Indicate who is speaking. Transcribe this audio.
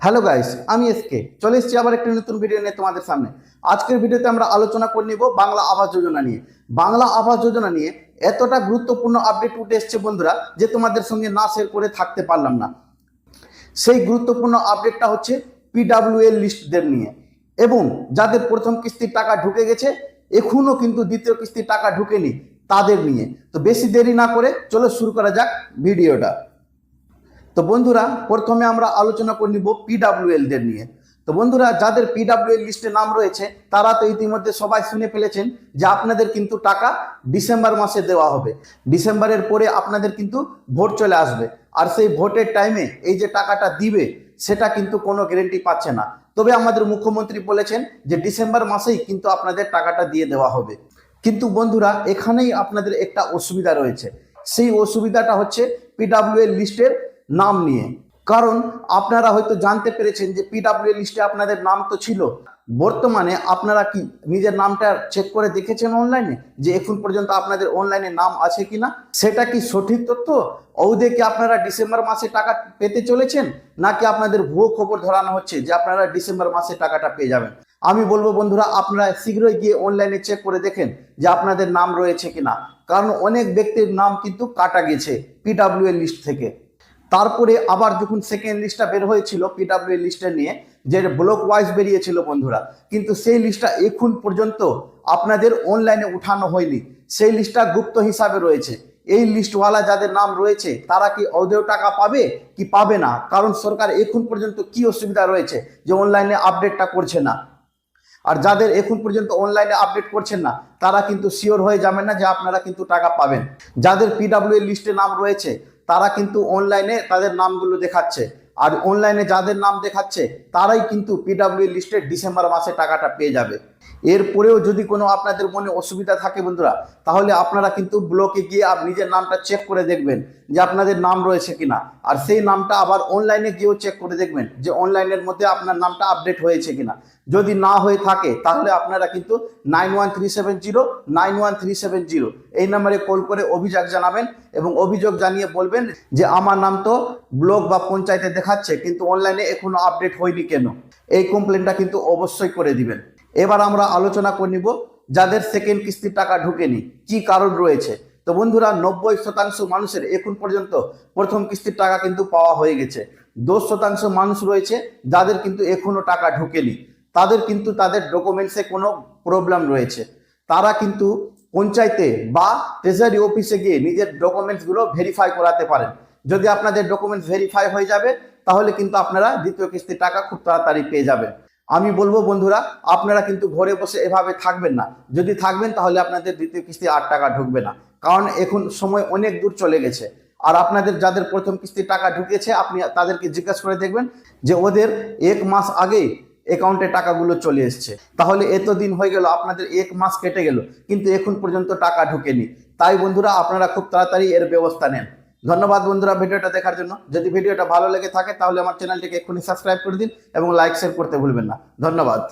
Speaker 1: Hello guys আমি SK চলে এসেছি আবার একটি নতুন ভিডিও নিয়ে তোমাদের সামনে। আজকের ভিডিওতে আমরা আলোচনা করে নিব বাংলা আবাস যোজনা নিয়ে। বাংলা আবাস যোজনা নিয়ে এতটা গুরুত্বপূর্ণ আপডেট উঠে এসছে বন্ধুরা, যে তোমাদের সঙ্গে না শেয়ার করে থাকতে পারলাম না। সেই গুরুত্বপূর্ণ আপডেটটা হচ্ছে পিডাব্লিউএল লিস্টদের নিয়ে। এবং যাদের প্রথম কিস্তির টাকা ঢুকে গেছে, এখনও কিন্তু দ্বিতীয় কিস্তির টাকা ঢুকেনি তাদের নিয়ে। তো বেশি দেরি না করে চলো শুরু করা যাক ভিডিওটা তো বন্ধুরা, প্রথমে আমরা আলোচনা করে নিব পিডাব্লিউএল দের নিয়ে। তো বন্ধুরা, যাদের পিডাব্লিউএল লিস্টে নাম রয়েছে, তারা তো ইতিমধ্যে সবাই শুনে ফেলেছেন যে আপনাদের কিন্তু টাকা ডিসেম্বর মাসে দেওয়া হবে। ডিসেম্বরের পরে আপনাদের কিন্তু ভোট চলে আসবে। আর সেই ভোটের টাইমে এই যে টাকাটা দিবে, সেটা কিন্তু কোনো গ্যারেন্টি পাচ্ছে না। তবে আমাদের মুখ্যমন্ত্রী বলেছেন যে ডিসেম্বর মাসেই কিন্তু আপনাদের টাকাটা দিয়ে দেওয়া হবে। কিন্তু বন্ধুরা, এখানেই আপনাদের একটা অসুবিধা রয়েছে। সেই অসুবিধাটা হচ্ছে পিডাব্লিউএল লিস্টের নাম নিয়ে। কারণ আপনারা হয়তো জানতে পেরেছেন যে পিডাব্লিউ লিস্টে আপনাদের নাম তো ছিল। বর্তমানে আপনারা কি নিজের নামটা চেক করে দেখেছেন অনলাইনে যে এখন পর্যন্ত আপনাদের অনলাইনে নাম আছে কি না সেটা কি সঠিক তথ্য? ঔদে কি আপনারা ডিসেম্বর মাসে টাকা পেতে চলেছেন? নাকি আপনাদের ভুয়ো খবর ধরানো হচ্ছে যে আপনারা ডিসেম্বর মাসে টাকাটা পেয়ে যাবেন? আমি বলব বন্ধুরা, আপনারা শীঘ্রই গিয়ে অনলাইনে চেক করে দেখেন যে আপনাদের নাম রয়েছে কিনা। কারণ অনেক ব্যক্তির নাম কিন্তু কাটা গেছে পিডাব্লিউ লিস্ট থেকে। তারপরে আবার যখন সেকেন্ড লিস্টটা বের হয়েছিল পিডাব্লিউ লিস্টে নিয়ে, যে ব্লক ওয়াইজ বেরিয়েছিল বন্ধুরা, কিন্তু সেই লিস্টটা এখন পর্যন্ত আপনাদের অনলাইনে উঠানো হয়নি। সেই লিস্টটা গুপ্ত হিসাবে রয়েছে। এই লিস্টওয়ালা যাদের নাম রয়েছে, তারা কি অদেয় টাকা পাবে কি পাবে না? কারণ সরকার এখন পর্যন্ত কি অসুবিধা রয়েছে যে অনলাইনে আপডেটটা করছে না? আর যাদের এখন পর্যন্ত অনলাইনে আপডেট করছেন না, তারা কিন্তু শিওর হয়ে যাবেন না যে আপনারা কিন্তু টাকা পাবেন। যাদের পিডাব্লিউ লিস্টে নাম রয়েছে তারা কিন্তু অনলাইনে তাদের নামগুলো দেখাচ্ছে। আর অনলাইনে যাদের নাম দেখাচ্ছে, তারাই কিন্তু পিডাব্লিউ লিস্টে ডিসেম্বর মাসে টাকাটা পেয়ে যাবে। এরপরেও যদি কোনো আপনাদের মনে অসুবিধা থাকে বন্ধুরা, তাহলে আপনারা কিন্তু ব্লকে গিয়ে নিজের নামটা চেক করে দেখবেন যে আপনাদের নাম রয়েছে কিনা। আর সেই নামটা আবার অনলাইনে গিয়েও চেক করে দেখবেন যে অনলাইনের মধ্যে আপনার নামটা আপডেট হয়েছে কিনা। যদি না হয়ে থাকে, তাহলে আপনারা কিন্তু nine one three seven zero nine one three seven zero এই নাম্বারে কল করে অভিযোগ জানাবেন এবং অভিযোগ জানিয়ে বলবেন যে আমার নাম তো ব্লক বা পঞ্চায়েতে দেখাচ্ছে, কিন্তু অনলাইনে এখনও আপডেট হয়নি কেন? এই কমপ্লেনটা কিন্তু অবশ্যই করে দিবেন। এবার আমরা আলোচনা করে নিব যাদের সেকেন্ড কিস্তির টাকা ঢুকেনি, কি কারণ রয়েছে? তো বন্ধুরা, নব্বই শতাংশ মানুষের এখন পর্যন্ত প্রথম কিস্তির টাকা কিন্তু পাওয়া হয়ে গেছে। দশ শতাংশ মানুষ রয়েছে যাদের কিন্তু এখনও টাকা ঢুকেনি। তাদের কিন্তু তাদের ডকুমেন্টসে কোনো প্রবলেম রয়েছে। তারা কিন্তু পঞ্চায়েতে বা ট্রেজারি অফিসে গিয়ে নিজের ডকুমেন্টসগুলো ভেরিফাই করাতে পারেন। যদি আপনাদের ডকুমেন্টস ভেরিফাই হয়ে যাবে, তাহলে কিন্তু আপনারা দ্বিতীয় কিস্তির টাকা খুব তাড়াতাড়ি পেয়ে যাবেন। আমি বলব বন্ধুরা, আপনারা কিন্তু ঘরে বসে এভাবে থাকবেন না। যদি থাকবেন তাহলে আপনাদের দ্বিতীয় কিস্তি আট টাকা ঢুকবে না। কারণ এখন সময় অনেক দূর চলে গেছে। আর আপনাদের যাদের প্রথম কিস্তির টাকা ঢুকেছে, আপনি তাদেরকে জিজ্ঞাসা করে দেখবেন যে ওদের এক মাস আগে অ্যাকাউন্টে টাকাগুলো চলে এসছে। তাহলে এতদিন হয়ে গেল, আপনাদের এক মাস কেটে গেল, কিন্তু এখন পর্যন্ত টাকা ঢুকেনি। তাই বন্ধুরা, আপনারা খুব তাড়াতাড়ি এর ব্যবস্থা নেন। ধন্যবাদ বন্ধুরা ভিডিওটা দেখার জন্য। যদি ভিডিওটা ভালো লেগে থাকে, তাহলে আমার চ্যানেলটিকে এক্ষুনি সাবস্ক্রাইব করে দিন এবং লাইক শেয়ার করতে ভুলবেন না। ধন্যবাদ।